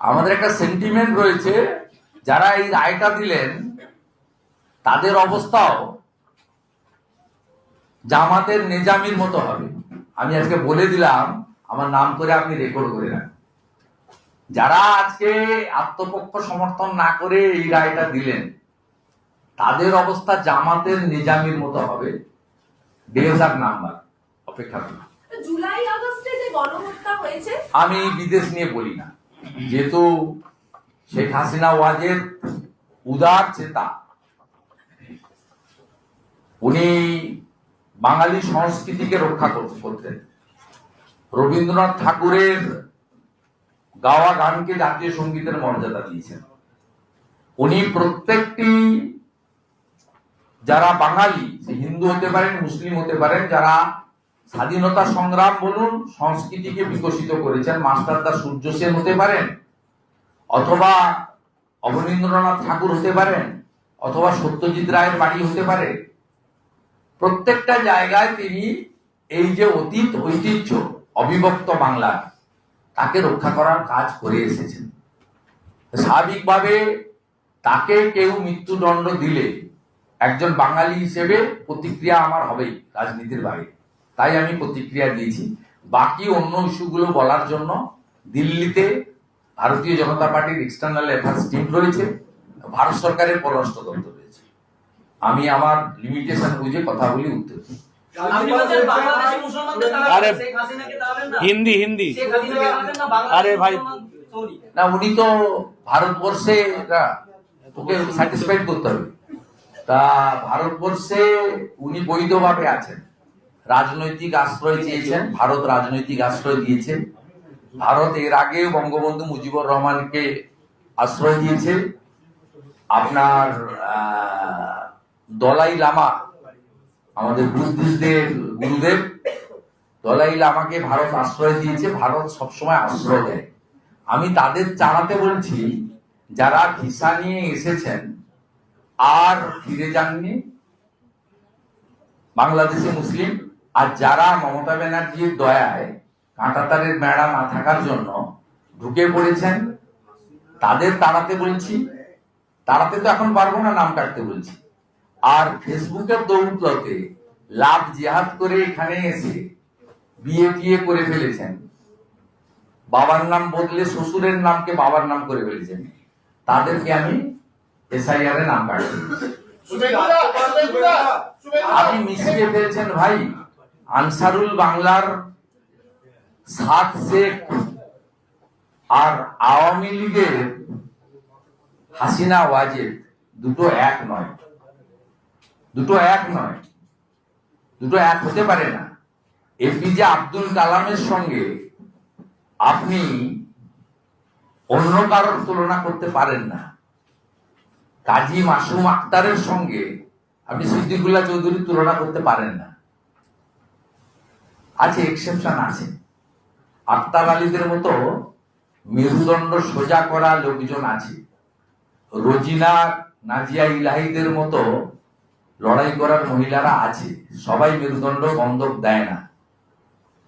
আমাদের একটা সেন্টিমেন্ট রয়েছে যারা এই রায়টা দিলেন তাদের অবস্থাও জামাতের নেজামির মতো হবে। আমি আজকে বলে দিলাম আমার নাম করে আপনি রেকর্ড করে রাখেন যারা আজকে আত্মপক্ষ সমর্থন না করে এই রায়টা দিলেন তাদের অবস্থা জামাতের নিজামির মতো হবে। ডেজ নাম্বার অপেক্ষা করুন। জুলাই আগস্টে যে গণহত্যা হয়েছে আমি বিদেশ নিয়ে বলি না। যেহেতু শেখ হাসিনা ওয়াজের উদার চেতা, উনি বাঙালি সংস্কৃতিকে রক্ষা করতেন। রবীন্দ্রনাথ ঠাকুরের গাওয়া গানকে জাতীয় সঙ্গীতের মর্যাদা দিয়েছেন। উনি প্রত্যেকটি, যারা বাঙালি হিন্দু হতে পারেন, মুসলিম হতে পারেন, যারা স্বাধীনতা সংগ্রাম বলুন, সংস্কৃতিকে বিকশিত করেছেন মাস্টারদা সূর্য সেন হতে পারেন, অথবা অবনীন্দ্রনাথ ঠাকুর হতে পারেন, অথবা সত্যজিৎ রায়ের বাড়ি হতে পারে। প্রত্যেকটা জায়গায় তিনি এই যে অতীত ঐতিহ্য, অবিভক্ত বাংলা, তাকে রক্ষা করার কাজ করে এসেছেন। স্বাভাবিকভাবে তাকে কেউ মৃত্যুদণ্ড দিলে, একজন বাঙালি হিসেবে প্রতিক্রিয়া আমার হবেই রাজনীতির বাইরে। তাই আমি প্রতিক্রিয়া দিয়েছি। বাকি অন্য ইস্যুগুলো বলার জন্য দিল্লিতে ভারতীয় জনতা পার্টির এক্সটার্নাল অ্যাফেয়ার্স টিম রয়েছে ভারত সরকারের পররাষ্ট্র দপ্তর রয়েছে। আমি আমার লিমিটেশন বুঝে কথা বলি উত্তর আরে? হিন্দি হিন্দি। আরে ভাই। না উনি তো ভারতবর্ষে তোকে স্যাটিসফাইড করতে হবে। তা ভারতবর্ষে উনি বৈধভাবে আছেন। রাজনৈতিক আশ্রয় চেয়েছেন ভারত রাজনৈতিক আশ্রয় দিয়েছে ভারত এর আগে বঙ্গবন্ধু মুজিবুর রহমানকে আশ্রয় দিয়েছে আপনার দলাই লামা আমাদের বুদ্ধিস্টদের গুরুদেব দলাই লামাকে ভারত আশ্রয় দিয়েছে ভারত সবসময় আশ্রয় দেয়। আমি তাদের জানাতে বলছি যারা ভিসা নিয়ে এসেছেন আর ফিরে যাননি বাংলাদেশে মুসলিম আর যারা মমতা ব্যানার্জির দয়ায় কাঁটাতারের বেড়া না থাকার জন্য ঢুকে পড়েছেন তাদের তাড়াতে বলছি তাড়াতে তো এখন পারব না নাম কাটতে বলছি। আর ফেসবুকের দৌড়তে লাভ জেহাদ করে এখানে এসে বিয়ে টিয়ে করে ফেলেছেন। বাবার নাম বদলে শ্বশুরের নামকে বাবার নাম করে ফেলেছেন। তাদেরকে আমি এসআইআর এ নাম কাটছি। আপনি মিশিয়ে ফেলছেন ভাই। আনসারুল বাংলার সাত শেখ আর আওয়ামী লীগের হাসিনা ওয়াজেদ, দুটো এক নয়। দুটো এক নয়। দুটো এক হতে পারে না। এপিজে আব্দুল কালামের সঙ্গে আপনি অন্য কারোর তুলনা করতে পারেন না। কাজী মাসুম আক্তারের সঙ্গে আপনি সিদ্দিকুল্লাহ চৌধুরীর তুলনা করতে পারেন না। আছে এক্সেপশন আছে। আক্তার আলীদের মতো মেরুদণ্ড সোজা করা লোকজন আছে। রোজিনা, নাজিয়া ইলাহিদের মতো লড়াই করার মহিলারা আছে। সবাই মেরুদণ্ড বন্ধক দেয় না।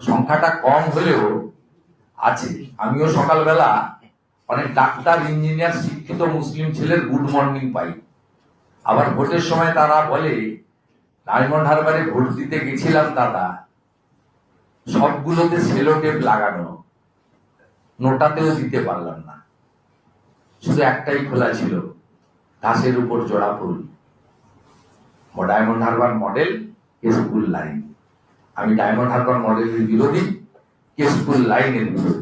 সংখ্যাটা কম হলেও আছে। আমিও সকালবেলা অনেক ডাক্তার, ইঞ্জিনিয়ার, শিক্ষিত মুসলিম ছেলের গুড মর্নিং পাই। আবার ভোটের সময় তারা বলে ডায়মন্ড হারবারে ভোট দিতে গেছিলাম দাদা। সবগুলোতে সেলো টেপ লাগানো, নোটাতেও দিতে পারলাম না। শুধু একটাই খোলা ছিল, ঘাসের উপর জোড়া ফুল। ডায়মন্ড হারবার মডেল কেসফুল লাইন আমি ডায়মন্ড হারবার মডেলের বিরোধী কেসফুল লাইনের বিরোধী।